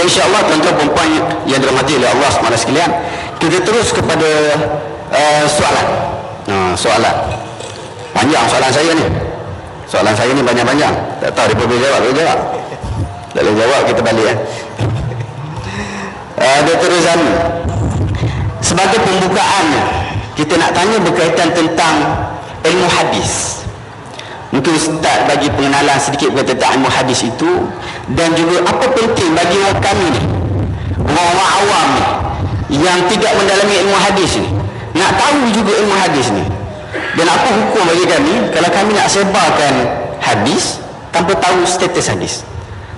dan insyaAllah tuan-tuan perempuan yang dirahmati oleh Allah SWT sekalian kita terus kepada uh, soalan. Uh, soalan. Panjang soalan saya ni. Soalan saya ni banyak-banyak. Tak tahu dia boleh jawab boleh jawab. Tak boleh jawab kita balik ya. uh, Dr. Rizani sebagai pembukaan kita nak tanya berkaitan tentang ilmu hadis. Mungkin Ustaz bagi pengenalan sedikit berkaitan tentang ilmu hadis itu dan juga apa penting bagi orang kami ni? Orang-orang awam ni yang tidak mendalami ilmu hadis ni. Nak tahu juga ilmu hadis ni. Dan apa hukum bagi kami? Kalau kami nak sebarkan hadis tanpa tahu status hadis.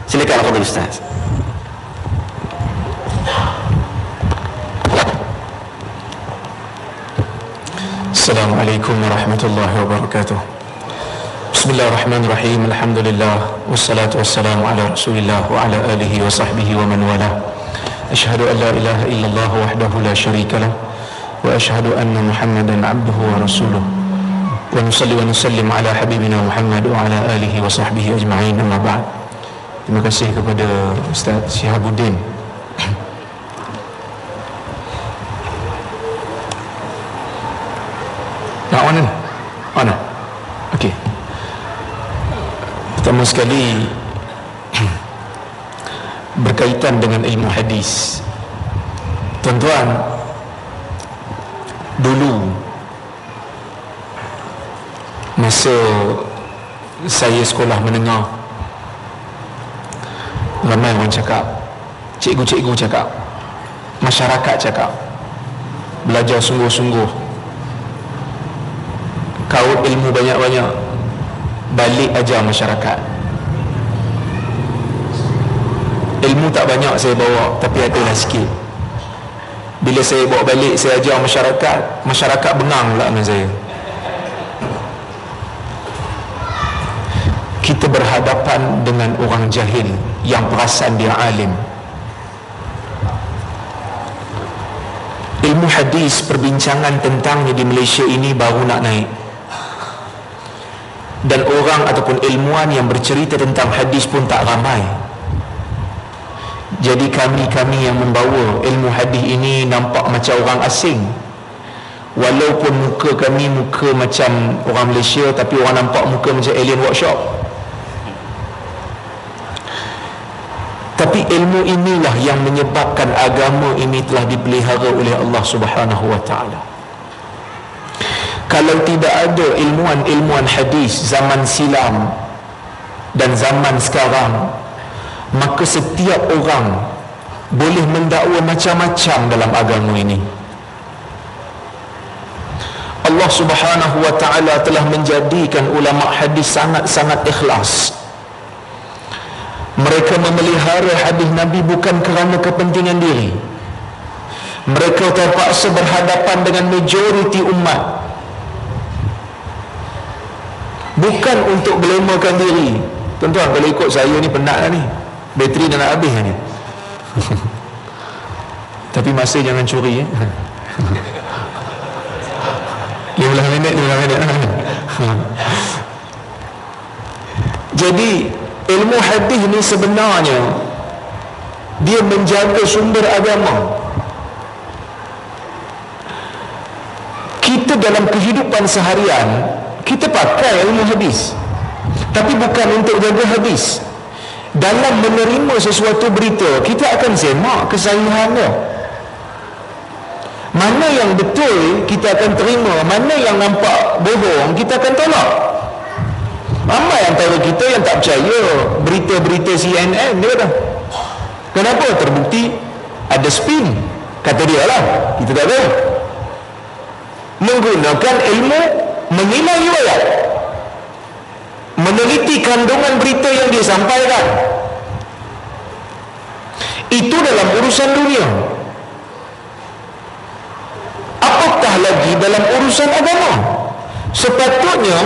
Silakan kepada Ustaz. Assalamualaikum warahmatullahi wabarakatuh بسم الله الرحمن الرحيم الحمد لله والصلاة والسلام على رسول الله وعلى آله وصحبه ومن والاه أشهد أن لا إله إلا الله وحده لا شريك له وأشهد أن محمدا عبده ورسوله ونصلي ونسلم على حبيبنا محمد وعلى آله وصحبه أجمعين أما بعد Terima kasih kepada Ustaz Syihabuddin. Tak mana? Pertama sekali berkaitan dengan ilmu hadis. Tuan-tuan, dulu masa saya sekolah menengah ramai orang cakap cikgu-cikgu cakap masyarakat cakap belajar sungguh-sungguh kau ilmu banyak-banyak balik ajar masyarakat ilmu tak banyak saya bawa tapi adalah sikit. Bila saya bawa balik saya ajar masyarakat masyarakat bengang pula dengan saya. Kita berhadapan dengan orang jahil yang perasan dia alim. Ilmu hadis perbincangan tentangnya di Malaysia ini baru nak naik. Dan orang ataupun ilmuwan yang bercerita tentang hadis pun tak ramai jadi kami-kami yang membawa ilmu hadis ini nampak macam orang asing. Walaupun muka kami muka macam orang Malaysia tapi orang nampak muka macam alien workshop. Tapi ilmu inilah yang menyebabkan agama ini telah dipelihara oleh Allah Subhanahu wa taala. Kalau tidak ada ilmuwan-ilmuwan hadis zaman silam dan zaman sekarang maka setiap orang boleh mendakwa macam-macam dalam agama ini. Allah subhanahu wa ta'ala telah menjadikan ulama hadis sangat-sangat ikhlas. Mereka memelihara hadis Nabi bukan kerana kepentingan diri. Mereka terpaksa berhadapan dengan majoriti umat. Bukan untuk glamourkan diri. Tuan-tuan kalau ikut saya ni penat lah ni bateri dah nak habis ni. Tapi masa jangan curi eh. 15 minit 15 minit. Jadi ilmu hadis ni sebenarnya dia menjaga sumber agama. Kita dalam kehidupan seharian kita pakai ilmu hadis. Tapi bukan untuk jaga hadis dalam menerima sesuatu berita kita akan semak kesahihan dia mana yang betul kita akan terima. Mana yang nampak bohong kita akan tolak. Ramai antara kita yang tak percaya berita-berita CNN dia kata kenapa? Terbukti ada spin kata dia lah. Kita tak tahu. Menggunakan ilmu menilai riwayat meneliti kandungan berita yang dia sampaikan. Itu dalam urusan dunia. Apatah lagi dalam urusan agama? Sepatutnya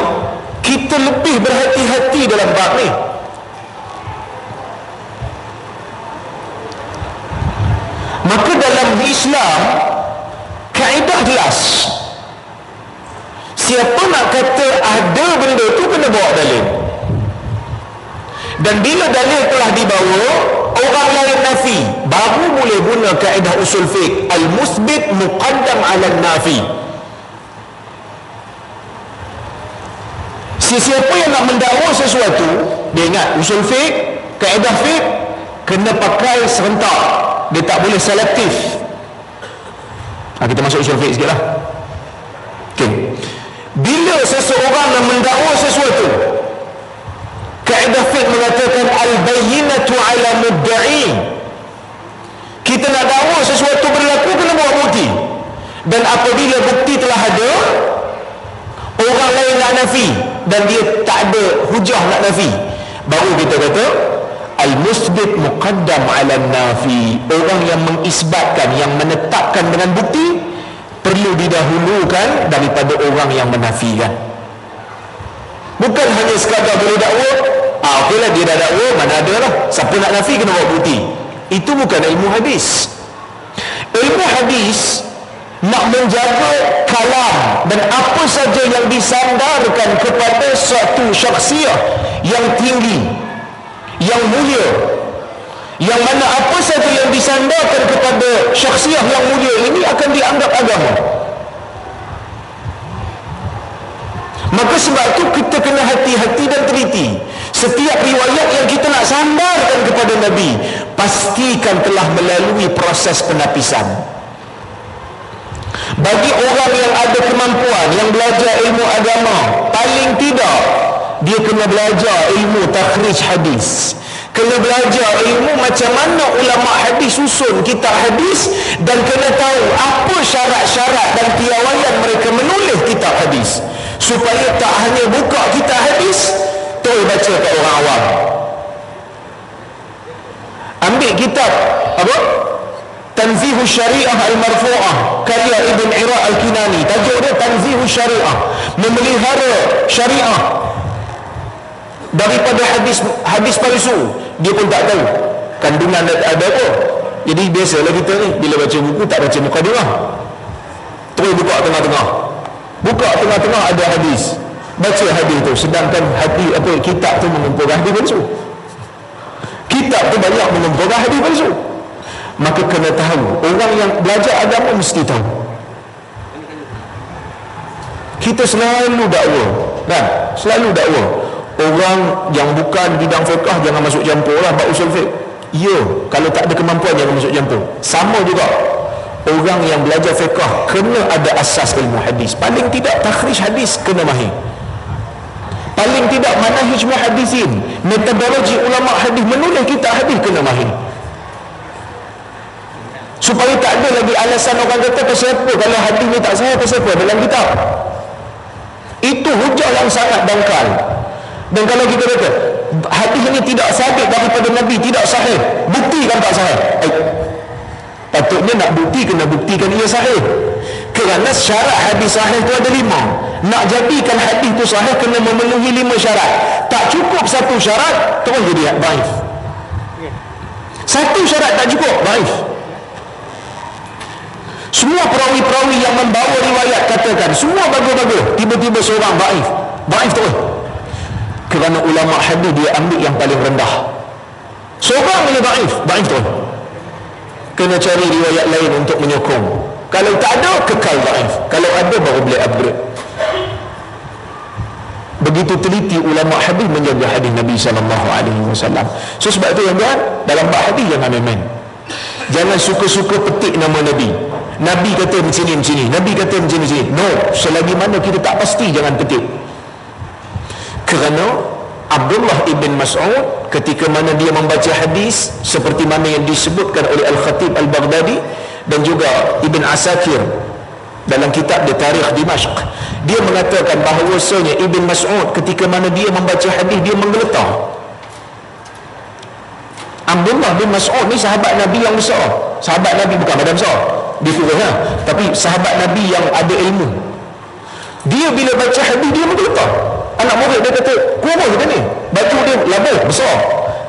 kita lebih berhati-hati dalam bab ni. Maka dalam Islam kaedah jelas siapa nak kata ada benda tu kena bawa dalil? Dan bila dalil telah dibawa orang lain nafi baru boleh guna kaedah usul fiqh. Al-musbit muqaddam ala nafi. Sesiapa yang nak mendakwa sesuatu dia ingat usul fiqh kaedah fiqh kena pakai serentak. Dia tak boleh selektif. Ha, kita masuk usul fiqh sikit lah. Okay. Bila seseorang nak mendakwa sesuatu kaedah fiqh mengatakan al-bayyinatu ala mudda'in kita nak dakwa sesuatu berlaku kena bawa bukti. Dan apabila bukti telah ada orang lain nak nafi dan dia tak ada hujah nak nafi. Baru kita kata al-musbit muqaddam ala nafi. Orang yang mengisbatkan yang menetapkan dengan bukti perlu didahulukan daripada orang yang menafikan. Bukan hanya sekadar boleh dakwa ah okeylah dia dah dakwa mana ada lah. Siapa nak nafi kena bawa bukti? Itu bukan ilmu hadis. Ilmu hadis nak menjaga kalam dan apa saja yang disandarkan kepada suatu syaksiah yang tinggi yang mulia yang mana apa saja yang disandarkan kepada syaksiah yang mulia ini akan dianggap agama. Maka sebab itu kita kena hati-hati dan teliti. Setiap riwayat yang kita nak sandarkan kepada Nabi pastikan telah melalui proses penapisan. Bagi orang yang ada kemampuan yang belajar ilmu agama paling tidak dia kena belajar ilmu takhrij hadis kena belajar ilmu macam mana ulama hadis susun kitab hadis dan kena tahu apa syarat-syarat dan piawaian mereka menulis kitab hadis. Supaya tak hanya buka kitab hadis terus baca ke orang awam. Ambil kitab apa? Tanzihu Syariah Al-Marfu'ah karya Ibn Iraq Al-Kinani. Tajuk dia Tanzihu Syariah. Memelihara syariah daripada hadis hadis palsu dia pun tak tahu kandungan ada, apa. Jadi biasalah kita ni bila baca buku tak baca muka dia terus buka tengah-tengah. Buka tengah-tengah ada hadis. Baca hadis tu sedangkan hati apa kitab tu mengumpulkan hadis palsu. Kitab tu banyak mengumpulkan hadis palsu. Maka kena tahu orang yang belajar agama mesti tahu. Kita selalu dakwa kan? Selalu dakwa orang yang bukan bidang fiqah jangan masuk campur lah bab usul fiqh. Ya kalau tak ada kemampuan jangan masuk campur. Sama juga orang yang belajar fiqah kena ada asas ilmu hadis. Paling tidak takhrij hadis kena mahir. Paling tidak manahij muhadisin metodologi ulama hadis menulis kita hadis kena mahir. Supaya tak ada lagi alasan orang kata pasal apa kalau hadis ni tak sahih pasal apa dalam kitab. Itu hujah yang sangat dangkal dan kalau kita kata hadis ini tidak sabit daripada Nabi tidak sahih buktikan tak sahih? Eh, patutnya nak bukti kena buktikan ia sahih. Kerana syarat hadis sahih itu ada lima. Nak jadikan hadis itu sahih kena memenuhi lima syarat. Tak cukup satu syarat terus jadi baif satu syarat tak cukup baif semua perawi-perawi yang membawa riwayat katakan semua bagus-bagus tiba-tiba seorang baif baif terus kerana ulama hadis dia ambil yang paling rendah. Seorang ini baif baif terus kena cari riwayat lain untuk menyokong. Kalau tak ada kekal baif kalau ada baru boleh upgrade. Begitu teliti ulama hadis menjaga hadis Nabi sallallahu alaihi wasallam. So sebab itu yang dalam bab hadis jangan main-main. Jangan suka-suka petik nama Nabi. Nabi kata macam ni macam ni. Nabi kata macam ni macam ni. No selagi mana kita tak pasti jangan petik. Kerana Abdullah ibn Mas'ud ketika mana dia membaca hadis seperti mana yang disebutkan oleh Al-Khatib Al-Baghdadi dan juga Ibn Asakir dalam kitab dia Tarikh Dimashq. Dia mengatakan bahawasanya Ibn Mas'ud ketika mana dia membaca hadis dia menggeletar. Abdullah bin Mas'ud ni sahabat Nabi yang besar. Sahabat Nabi bukan badan besar. Dia turun lah. tapi sahabat Nabi yang ada ilmu. Dia bila baca hadis dia menggelepar anak murid dia kata kurus dia ni? Baju dia labuh besar.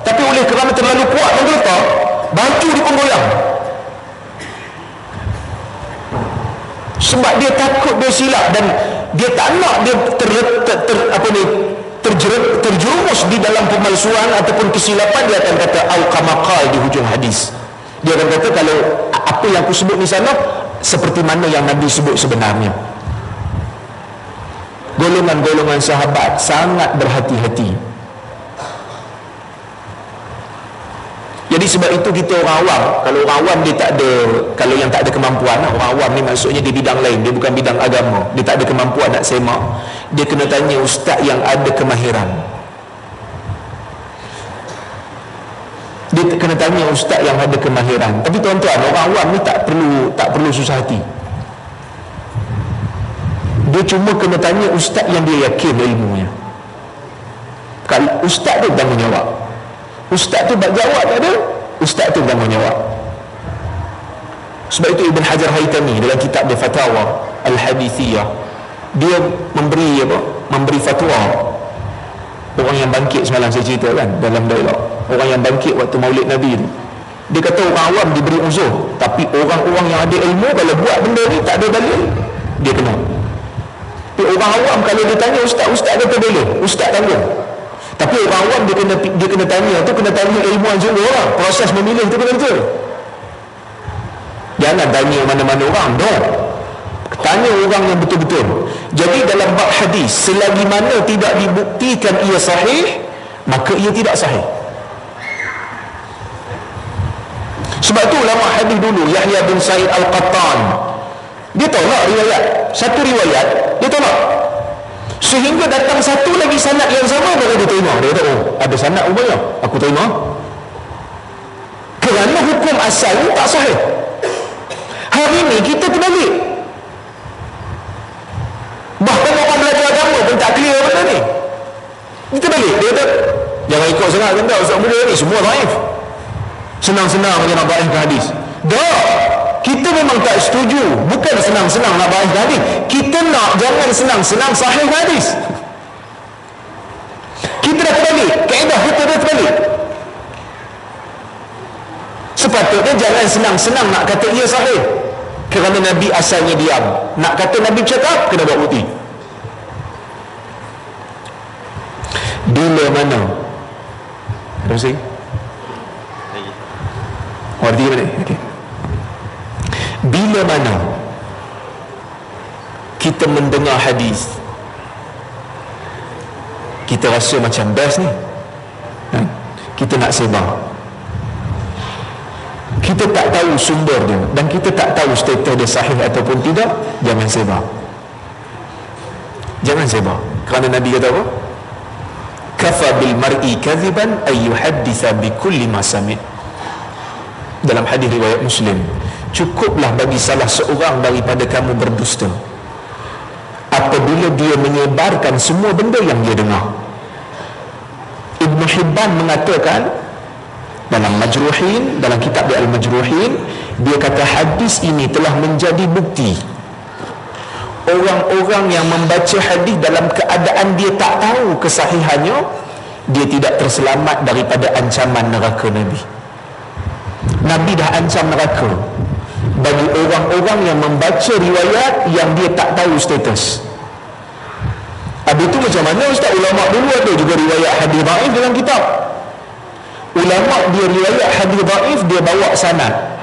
Tapi oleh kerana terlalu kuat menggelepar baju dia pun goyang. Sebab dia takut dia silap dan dia tak nak dia ter, ter, ter apa ni terjer, terjerumus di dalam pemalsuan ataupun kesilapan dia akan kata au kamakal di hujung hadis. Dia akan kata kalau apa yang aku sebut di sana seperti mana yang Nabi sebut sebenarnya golongan-golongan sahabat sangat berhati-hati. Jadi sebab itu kita orang awam kalau orang awam dia tak ada kalau yang tak ada kemampuan orang awam ni maksudnya di bidang lain dia bukan bidang agama. Dia tak ada kemampuan nak semak dia kena tanya ustaz yang ada kemahiran. Dia kena tanya ustaz yang ada kemahiran. Tapi tuan-tuan orang awam ni tak perlu tak perlu susah hati dia cuma kena tanya ustaz yang dia yakin ilmunya. Kalau ustaz tu tanggungjawab ustaz tu tak jawab tak ada. Ustaz tu tanggungjawab sebab itu Ibn Hajar Haytami dalam kitab dia Fatawa Al-Hadithiyah dia memberi apa? Memberi fatwa. Orang yang bangkit semalam saya cerita kan dalam dialog. Orang yang bangkit waktu maulid Nabi tu. Dia kata orang awam diberi uzur tapi orang-orang yang ada ilmu kalau buat benda ni tak ada dalil dia kena tapi orang awam kalau dia tanya ustaz, ustaz kata boleh. Ustaz tanggung. Tapi orang awam dia kena dia kena tanya tu kena tanya ilmuwan juga orang. Proses memilih tu kena betul. Jangan tanya mana-mana orang. No. Tanya orang yang betul-betul. Jadi dalam bab hadis, selagi mana tidak dibuktikan ia sahih, maka ia tidak sahih. Sebab tu ulama hadis dulu Yahya bin Sa'id Al-Qattan dia tolak riwayat. Satu riwayat dia tolak. Sehingga datang satu lagi sanad yang sama baru dia terima. Dia kata oh ada sanad ubaya aku terima. Kerana hukum asal tak sahih. Hari ni kita terbalik. Bahkan orang belajar agama pun tak clear benda ni. Kita balik dia kata jangan ikut sangat kan tak Ustaz Muda ni semua daif. Senang-senang macam nak baikkan hadis. Dah kita memang tak setuju. Bukan senang-senang nak bahas hadis. Kita nak jangan senang-senang sahih hadis. Kita dah terbalik. Kaedah kita dah terbalik. Sepatutnya jangan senang-senang nak kata ia sahih. Kerana Nabi asalnya diam. Nak kata Nabi cakap kena buat bukti. Bila mana? Terus sing Oh, dia mana? Okay bila mana kita mendengar hadis kita rasa macam best ni. Ha? kita nak sebar. Kita tak tahu sumber dia dan kita tak tahu status dia sahih ataupun tidak jangan sebar. Jangan sebar. Kerana Nabi kata apa? Kafa bil mar'i kadhiban ay yuhaddisa bi kulli ma sami' dalam hadis riwayat muslim cukuplah bagi salah seorang daripada kamu berdusta. Apabila dia menyebarkan semua benda yang dia dengar. Ibn Hibban mengatakan dalam Majruhin dalam kitab dia Al-Majruhin dia kata hadis ini telah menjadi bukti. Orang-orang yang membaca hadis dalam keadaan dia tak tahu kesahihannya dia tidak terselamat daripada ancaman neraka Nabi. Nabi dah ancam neraka bagi orang-orang yang membaca riwayat yang dia tak tahu status. Habis itu macam mana Ustaz? Ulama dulu ada juga riwayat hadis daif dalam kitab. Ulama dia riwayat hadis daif dia bawa sanad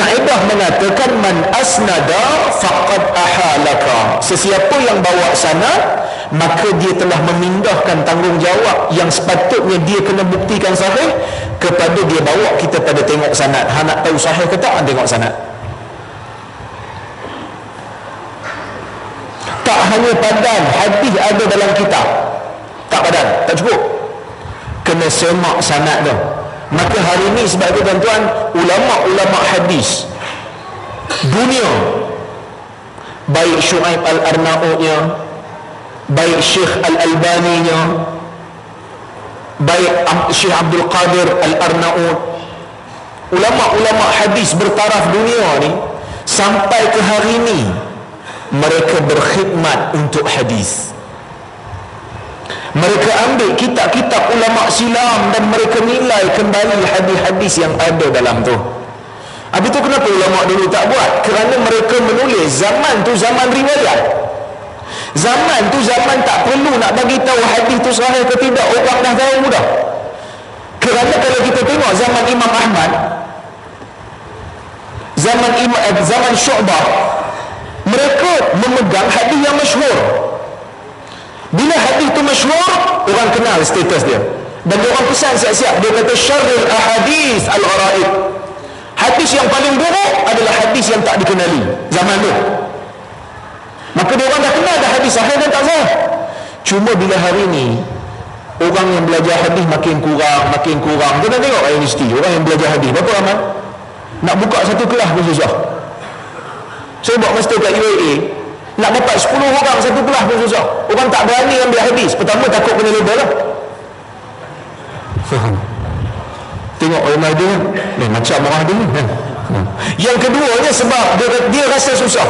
kaedah mengatakan man asnada faqad ahalaka. Sesiapa yang bawa sanad maka dia telah memindahkan tanggungjawab yang sepatutnya dia kena buktikan sahih kepada dia bawa kita pada tengok sanad. Ha nak tahu sahih ke tak tengok sanad. Tak hanya padan hadis ada dalam kitab. Tak padan tak cukup. Kena semak sanad tu maka hari ini sebab itu tuan-tuan ulama-ulama hadis dunia baik Shu'aib Al-Arnaudnya baik Syekh Al-Albani nya baik Syekh Abdul Qadir Al-Arnaud ulama-ulama hadis bertaraf dunia ni sampai ke hari ini mereka berkhidmat untuk hadis mereka ambil kitab-kitab ulama silam dan mereka nilai kembali hadis-hadis yang ada dalam tu. Habis tu kenapa ulama dulu tak buat? Kerana mereka menulis zaman tu zaman riwayat zaman tu zaman tak perlu nak bagi tahu hadis tu sahih ke tidak orang dah tahu dah kerana kalau kita tengok zaman Imam Ahmad zaman Imam eh, zaman Syu'bah mereka memegang hadis yang masyhur bila hadis tu masyhur orang kenal status dia. Dan dia orang pesan siap-siap. Dia kata syarrul ahadis al-gharaib. Hadis yang paling buruk adalah hadis yang tak dikenali zaman tu maka dia orang dah kenal dah hadis sahih dan tak sahih. Cuma bila hari ni orang yang belajar hadis makin kurang makin kurang. Kita tengok kat universiti orang yang belajar hadis berapa ramai nak buka satu kelas pun susah. Saya buat master kat UAA nak dapat 10 orang satu kelas pun susah. Orang tak berani ambil hadis. Pertama takut kena label lah. Tengok orang ada kan? Eh, macam orang ada kan? Yang keduanya sebab dia, dia rasa susah.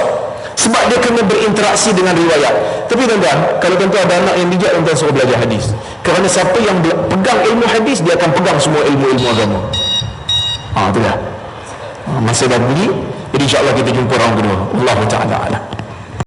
Sebab dia kena berinteraksi dengan riwayat. Tapi tuan-tuan kalau tuan-tuan ada anak yang bijak tuan-tuan suruh belajar hadis. Kerana siapa yang pegang ilmu hadis dia akan pegang semua ilmu-ilmu agama. Ah, itulah ah, masa dah bunyi jadi insyaAllah kita jumpa orang kedua. Allah Ta'ala